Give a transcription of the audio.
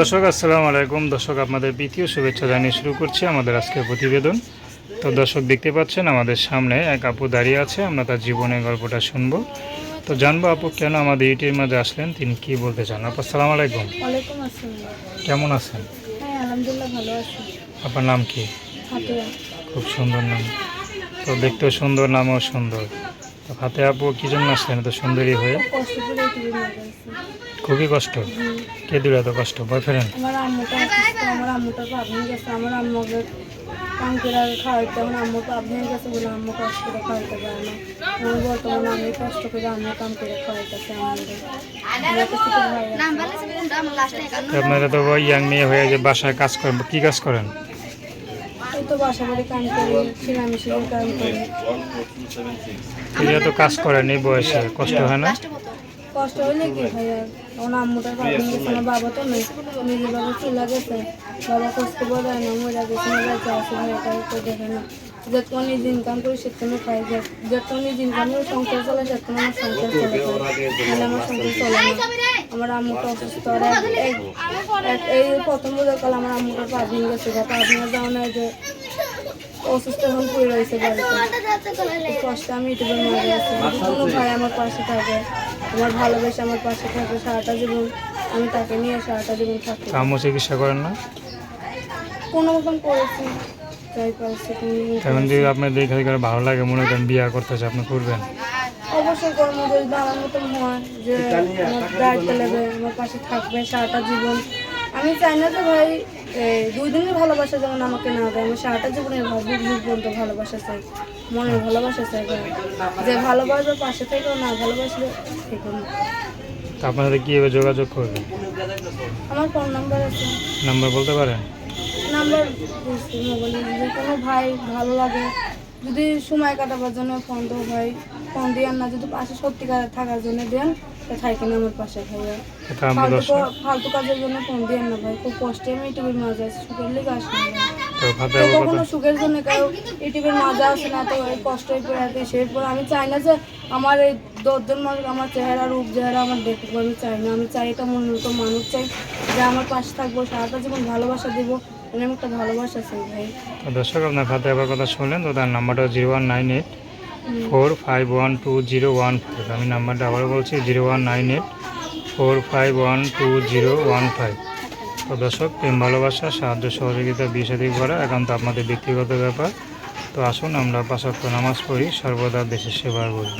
দর্শক আসসালামু আলাইকুম। দর্শক আপনাদের প্রীতীয় শুভেচ্ছা জানিয়ে শুরু করছি আমাদের আজকের প্রতিবেদন। তো দর্শক দেখতে পাচ্ছেন আমাদের সামনে এক আপু দাঁড়িয়ে আছে আমরা তার জীবনের গল্পটা শুনব। তো জানব আপু কেন আমাদের ইউটিউবের মাঝে আসলেন তিনি কি বলতে চান? আপু আসসালামু আলাইকুম। কেমন আছেন? হ্যাঁ আপনার নাম কি? খুব সুন্দর নাম। তো দেখতেও সুন্দর নামও সুন্দর। হাতে আপু কি জন্য আসলেন এত সুন্দরী হয়ে? খুবই কষ্ট। কে দিল এত কষ্ট? বয়ফ্রেন্ড আমার আম্মুটা আমার আম্মুটা ভাবনি গেছে। আমার আম্মুকে কাম খাওয়াইতে আমার আম্মু ভাবনি গেছে বলে আম্মু কষ্ট করে খাওয়াইতে পারে না। আমার বর্তমানে আমি কষ্ট করে আম্মু কাম করে খাওয়াইতেছে আমাদের আমার কাছে তো ভাই আছে। তো আপনারা তো ইয়াং মেয়ে হয়ে যে বাসায় কাজ করেন কি কাজ করেন? তো বাসা বাড়ি কাম করি কাম করি। এরা তো কাজ করেন বয়সে কষ্ট হয় না? কষ্ট কি ভাইয়া আমার আম্মুটার ভাবনি গেছে আমার বাবা তো নেই। নিজের বাবা চলে গেছে। বাবা কষ্ট করে না মরে গেছে না আছে তো দেখে না। যত নিজে ইনকাম করি সেখানে খাই যায়। যত নিজে ইনকাম করে সংসার চলে সেখানে আমার সংসার চলে নাহলে আমার সংসার চলে না। আমার আম্মুটা অসুস্থ। এই প্রথম বোঝাকাল আমার আম্মুটার পা ভেঙে গেছে। পা ভেঙে যাওয়া নাই যে অসুস্থ এখন পড়ে রয়েছে কষ্টে আমি ইউটিউবের মাঝে আছি কোনো ভাই আমার পাশে থাকে। আমার ভালোবেসে আমার পাশে থাকে সারাটা জীবন। আমি তাকে নিয়ে সারাটা জীবন থাকি। আম্মু চিকিৎসা করেন না? কোনো মতন করেছি। এখন যদি আপনার দেখে করে ভালো লাগে মনে করেন বিয়ে করতেছে আপনি করবেন? অবশ্যই কর্ম যদি আমার মতন হয় যে আমার দায়িত্ব নেবে আমার পাশে থাকবে সারাটা জীবন। আমি চাই না যে ভাই দুই দিনের ভালোবাসা যেমন আমাকে না দেয় আমি সারাটা জীবনের ভাব যুগ পর্যন্ত ভালোবাসা চাই মনের ভালোবাসা চাই যে ভালোবাসবে পাশে থেকেও না ভালোবাসলে থেকেও না। তো আপনাদের কীভাবে যোগাযোগ করবেন? আমার ফোন নাম্বার আছে। নাম্বার বলতে পারেন? নাম্বার মোবাইলে যদি কোনো ভাই ভালো লাগে যদি সময় কাটাবার জন্য ফোন দেবো ভাই ফোন দিয়ে না যদি পাশে সত্যিকার থাকার জন্য দেন তো থাকেন আমার পাশে ভাইয়া এটা আমরা ফালতু ফালতু কাজের জন্য ফোন দিয়ে না ভাই খুব কষ্টে আমি ইউটিউবের মাঝে আছি সুখের লিগে আসি না কখনো সুখের জন্য কেউ ইউটিউবের মাঝে আসে না তো এই কষ্টই পড়ে আছে সেই পর আমি চাই না যে আমার এই দশজন মানুষ আমার চেহারা রূপ চেহারা আমার দেখব আমি চাই না আমি চাই এটা মনের মতো মানুষ চাই যে আমার পাশে থাকব সারাটা জীবন ভালোবাসা দিব এরকম একটা ভালোবাসা চাই ভাই। দর্শক আপনার হাতে আবার কথা শুনলেন তো তার নাম্বারটা zero one nine eight four five one two zero one five আমি নাম্বারটা আবারও বলছি zero one nine eight four five one two zero one five তো দর্শক, প্রেম, ভালোবাসা, সাহায্য, সহযোগিতা বিষাদি করা একান্ত আপনাদের ব্যক্তিগত ব্যাপার। তো আসুন, আমরা পাশাক্ত নামাজ পড়ি, সর্বদা দেশের সেবা করি।